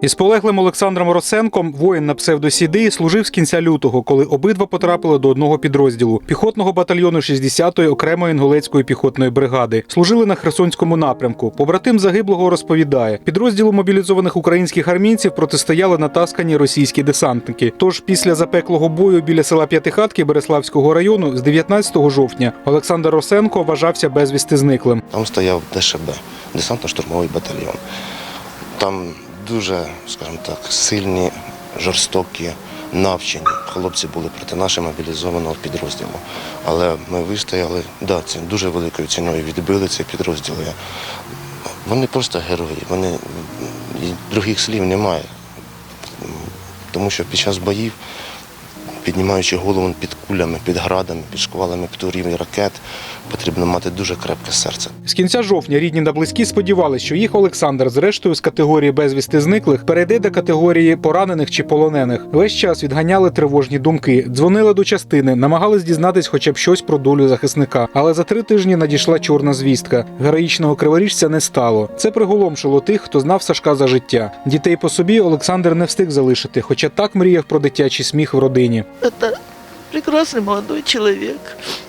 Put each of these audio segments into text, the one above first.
Із полеглим Олександром Росенком воїн на псевдосіди служив з кінця лютого, коли обидва потрапили до одного підрозділу піхотного батальйону 60-ї окремої інгулецької піхотної бригади. Служили на Херсонському напрямку. Побратим загиблого розповідає, підрозділу мобілізованих українських армійців протистояли натаскані російські десантники. Тож після запеклого бою біля села П'ятихатки Береславського району з 19 жовтня Олександр Росенко вважався безвісти зниклим. Там стояв ДШБ, десантно-штурмовий батальйон. Там дуже, скажімо так, сильні, жорстокі, навчені хлопці були проти нашого мобілізованого підрозділу. Але ми вистояли, да, це дуже великою ціною відбили ці підрозділи. Вони просто герої, вони других слів немає. Тому що під час боїв, піднімаючи голову під кулями, під градами, під шквалами птурів і ракет, потрібно мати дуже крепке серце. З кінця жовтня рідні та близькі сподівалися, що їх Олександр, зрештою з категорії безвісти зниклих, перейде до категорії поранених чи полонених. Весь час відганяли тривожні думки, дзвонили до частини, намагались дізнатись хоча б щось про долю захисника. Але за три тижні надійшла чорна звістка. Героїчного криворіжця не стало. Це приголомшило тих, хто знав Сашка за життя. Дітей по собі Олександр не встиг залишити, хоча так мріяв про дитячий сміх в родині. Это прекрасный молодой человек,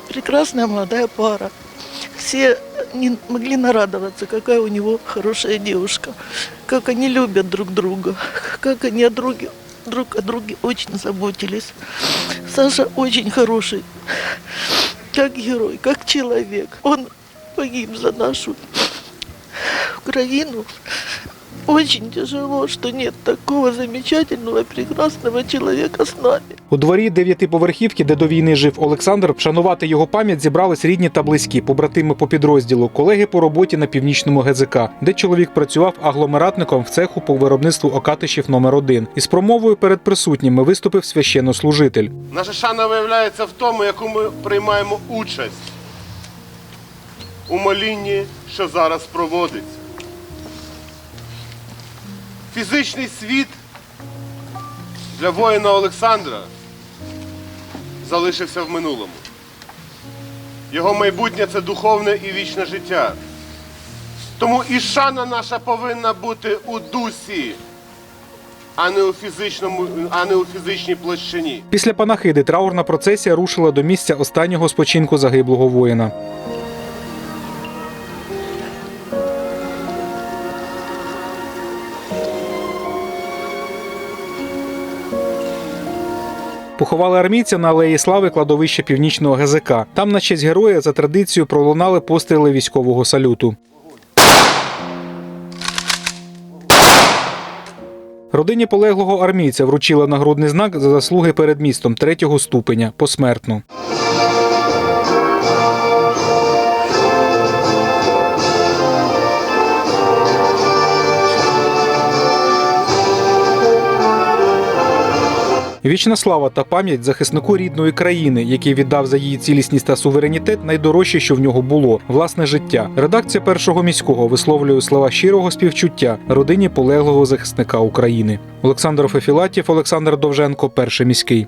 прекрасная молодая пара. Все не могли нарадоваться, какая у него хорошая девушка, как они любят друг друга, как они о друге, друг о друге очень заботились. Саша очень хороший, как герой, как человек. Он погиб за нашу Украину. Очень тяжело, что нет такого замечательного, прекрасного человека с нами. У дворі дев'ятиповерхівки, де до війни жив Олександр, вшанувати його пам'ять зібрались рідні та близькі, побратими по підрозділу, колеги по роботі на північному ГЗК, де чоловік працював агломератником в цеху по виробництву окатишів номер 1 Із промовою перед присутніми виступив священнослужитель. Наша шана виявляється в тому, яку ми приймаємо участь у молінні, що зараз проводиться. Фізичний світ для воїна Олександра залишився в минулому. Його майбутнє це духовне і вічне життя. Тому і шана наша повинна бути у дусі, а не у фізичному, а не у фізичній площині. Після панахиди траурна процесія рушила до місця останнього спочинку загиблого воїна. Поховали армійця на алеї слави кладовища північного ГЗК. Там на честь героя за традицією пролунали постріли військового салюту. Родині полеглого армійця вручили нагрудний знак за заслуги перед містом третього ступеня посмертно. Вічна слава та пам'ять захиснику рідної країни, який віддав за її цілісність та суверенітет найдорожче, що в нього було власне життя. Редакція першого міського висловлює слова щирого співчуття родині полеглого захисника України. Олександр Фефілатів, Олександр Довженко, перший міський.